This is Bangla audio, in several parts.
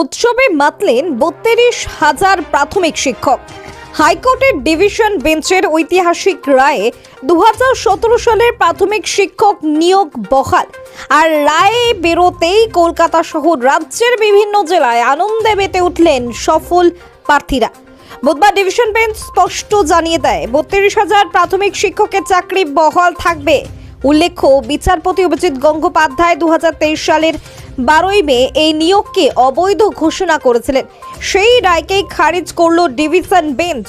উৎসবে মাতলেন বত্রিশ হাজার প্রাথমিক শিক্ষক। হাইকোর্টের ডিভিশন বেঞ্চের ঐতিহাসিক রায়ে দু সালের প্রাথমিক শিক্ষক নিয়োগ বহাল। আর রায়ে বেরোতেই কলকাতা সহ রাজ্যের বিভিন্ন জেলায় আনন্দে মেতে উঠলেন সফল প্রার্থীরা। বুধবার ডিভিশন বেঞ্চ স্পষ্ট জানিয়ে দেয়, বত্রিশ হাজার প্রাথমিক শিক্ষকের চাকরি বহাল থাকবে। উল্লেখ্য, বিচারপতি অভিজিৎ গঙ্গোপাধ্যায় দু হাজার তেইশ সালের বারোই মে এই নিয়োগকে অবৈধ ঘোষণা করেছিলেন। সেই রায়কেই খারিজ করল ডিভিশন বেঞ্চ।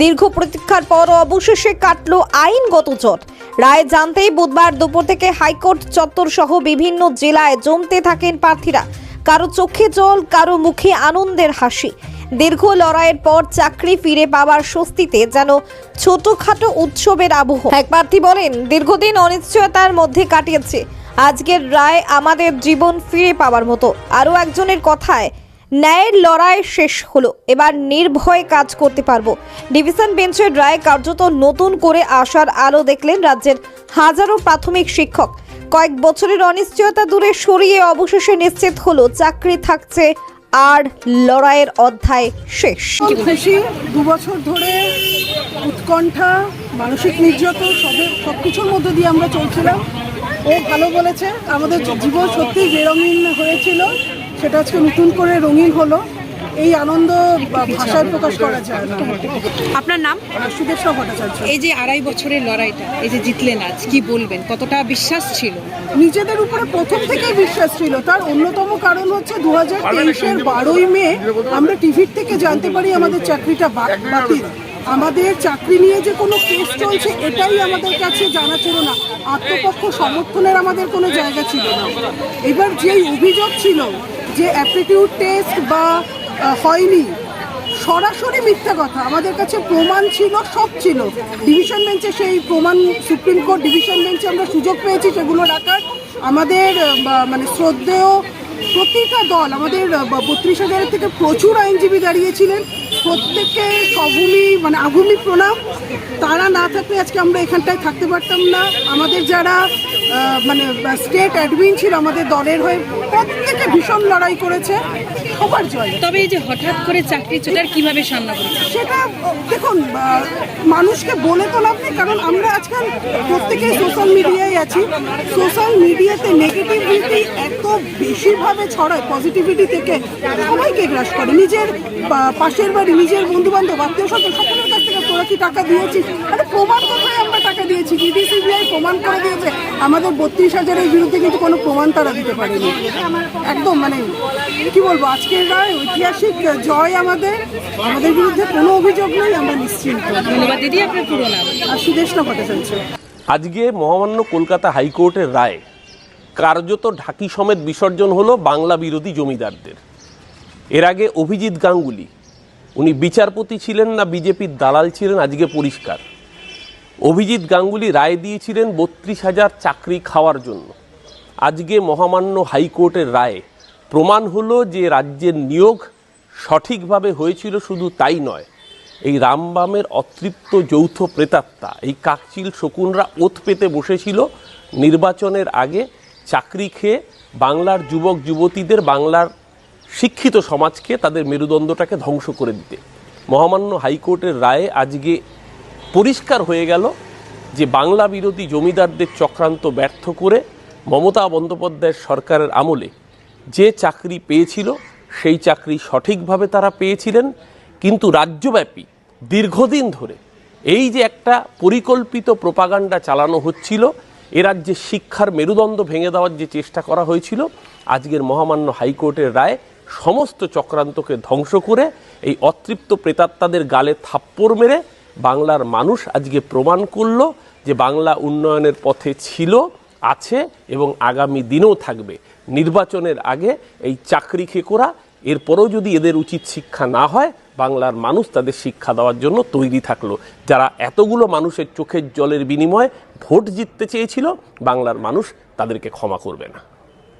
দীর্ঘ প্রতীক্ষার পর অবশেষে কাটল আইনগত জট রায় জানতেই বুধবার দুপুর থেকে হাইকোর্ট চত্বর সহ বিভিন্ন জেলায় জমতে থাকেন প্রার্থীরা। কারও চোখে জল, কারও মুখে আনন্দের হাসি। দীর্ঘ লড়াইয়ের পর চাকরি ফিরে পাওয়ার স্বস্তিতে যেন ছোটখাটো উৎসবের আবহ। এক প্রার্থী বলেন, দীর্ঘদিন অনিশ্চয়তার মধ্যে কাটিয়েছে। আজকের রায় আমাদের জীবন ফিরে পাওয়ার মতো। আরও একজনের কথায়, ন্যায়ের লড়াই শেষ হলো, এবার নির্ভয়ে কাজ করতে পারব। ডিভিশন বেঞ্চের রায় কার্যত নতুন করে আসার আলো দেখলেন রাজ্যের হাজারো প্রাথমিক শিক্ষক। কয়েক বছরের অনিশ্চয়তা দূরে সরিয়ে অবশেষে নিশ্চিত হলো, চাকরি থাকছে আর লড়াইয়ের অধ্যায় শেষ। খুশি, দু বছর ধরে উৎকণ্ঠা, মানসিক নির্যাতন সবের সব কিছুর মধ্যে দিয়ে আমরা চলছিলাম। ও ভালো বলেছে, আমাদের জীবন সত্যিই বেরঙিন হয়েছিল, সেটা আজকে নতুন করে রঙিন হলো। এই আনন্দ ভাষায় প্রকাশ করা যায় না। আপনার নাম? সুদেশনা ভট্টাচার্য। এই যে আড়াই বছরের লড়াইটা এই যে জিতলেন আজ কি বলবেন? কতটা বিশ্বাস ছিল? নিজেদের উপরে প্রথম থেকেই বিশ্বাস ছিল। তার অন্যতম কারণ হচ্ছে দু হাজার তেইশের বারোই মে আমরা টিভির থেকে জানতে পারি আমাদের চাকরিটা বাতিল। আমাদের চাকরি নিয়ে যে কোনো কেস চলছে এটাই আমাদের কাছে জানা ছিল না। আত্মপক্ষ সমর্থনের আমাদের কোনো জায়গা ছিল না। এবার যেই অভিযোগ ছিল যে অ্যাপটিটিউড টেস্ট বা হয়নি। সরাসরি মিথ্যা কথা। আমাদের কাছে প্রমাণ ছিল, সব ছিল। ডিভিশন বেঞ্চে সেই প্রমাণ, সুপ্রিম কোর্ট ডিভিশন বেঞ্চে আমরা সুযোগ পেয়েছি সেগুলো রাখার। আমাদের মানে শ্রদ্ধেয় প্রতিটা দল, আমাদের বত্রিশ হাজারের থেকে প্রচুর আইনজীবী দাঁড়িয়েছিলেন। প্রত্যেককে সভূমি মানে আভূমি প্রণাম। তারা না থাকলে আজকে আমরা এখানটায় থাকতে পারতাম না। আমাদের যারা মানে স্টেট অ্যাডমিন ছিল আমাদের দলের হয়ে প্রত্যেকে ভীষণ লড়াই করেছে। সবার জয়। তবে এই যে হঠাৎ করে চাকরি চোটার কীভাবে সামনা করেছেন সেটা দেখুন মানুষকে বলে তো লাভ নেই কারণ আমরা আজকাল প্রত্যেকেই সোশ্যাল মিডিয়ায় আছি। সোশ্যাল মিডিয়াতে নেগেটিভিটি এত বেশিভাবে ছড়ায় পজিটিভিটি থেকে সবাইকে গ্রাস করে। নিজের পাশের বাড়ি নিজের বন্ধু বান্ধব আত্মীয় স্বজন সকলের কাছ থেকে তোরা কি টাকা দিয়েছিস? আরে প্রমাণ কোথায় আমরা দিয়েছি ইডি সিবিআই প্রমাণ করে দিয়েছে। আমাদের বত্রিশ হাজারের বিরুদ্ধে কিন্তু কোনো প্রমাণ তারা দিতে পারেনি। একদম মানে কি বলব আজকের রায় ঐতিহাসিক জয় আমাদের। আমাদের বিরুদ্ধে কোনো অভিযোগ নেই আমরা নিশ্চিন্ত। ধন্যবাদ দিদি আপনার পুরো নাম? আর সুদেশনা ভট্টাচার্য আজকে মহামান্য কলকাতা হাইকোর্টের রায় কার্যত ঢাকি সমেত বিসর্জন হলো বাংলা বিরোধী জমিদারদের। এর আগে অভিজিৎ গাঙ্গুলি উনি বিচারপতি ছিলেন না বিজেপির দালাল ছিলেন আজকে পরিষ্কার। অভিজিৎ গাঙ্গুলি রায় দিয়েছিলেন বত্রিশ হাজার চাকরি খাওয়ার জন্য। আজকে মহামান্য হাইকোর্টের রায়ে প্রমাণ হলো যে রাজ্যের নিয়োগ সঠিকভাবে হয়েছিল শুধু তাই নয়, এই রামবামের অতৃপ্ত যৌথ প্রেতাত্মা, এই কাকচিল শকুনরা ওত পেতে বসেছিল নির্বাচনের আগে চাকরি খেয়ে বাংলার যুবক যুবতীদের, বাংলার শিক্ষিত সমাজকে তাদের মেরুদণ্ডটাকে ধ্বংস করে দিতে। মহামান্য হাইকোর্টের রায়ে আজকে পরিষ্কার হয়ে গেল যে বাংলা বিরোধী জমিদারদের চক্রান্ত ব্যর্থ করে মমতা বন্দ্যোপাধ্যায়ের সরকারের আমলে যে চাকরি পেয়েছিল, সেই চাকরি সঠিকভাবে তারা পেয়েছিলেন। কিন্তু রাজ্যব্যাপী দীর্ঘদিন ধরে এই যে একটা পরিকল্পিত প্রপাগান্ডা চালানো হচ্ছিল, এ রাজ্যে শিক্ষার মেরুদণ্ড ভেঙে দেওয়ার যে চেষ্টা করা হয়েছিল, আজকের মহামান্য হাইকোর্টের রায় সমস্ত চক্রান্তকে ধ্বংস করে এই অতৃপ্ত প্রেতাত্মাদের গালে থাপ্পড় মেরে বাংলার মানুষ আজকে প্রমাণ করল যে বাংলা উন্নয়নের পথে ছিল, আছে এবং আগামী দিনেও থাকবে। নির্বাচনের আগে এই চাকরি খেকোরা, এরপরেও যদি এদের উচিত শিক্ষা না হয়, বাংলার মানুষ তাদের শিক্ষা দেওয়ার জন্য তৈরি থাকল। যারা এতগুলো মানুষের চোখের জলের বিনিময়ে ভোট জিততে চেয়েছিল, বাংলার মানুষ তাদেরকে ক্ষমা করবে না।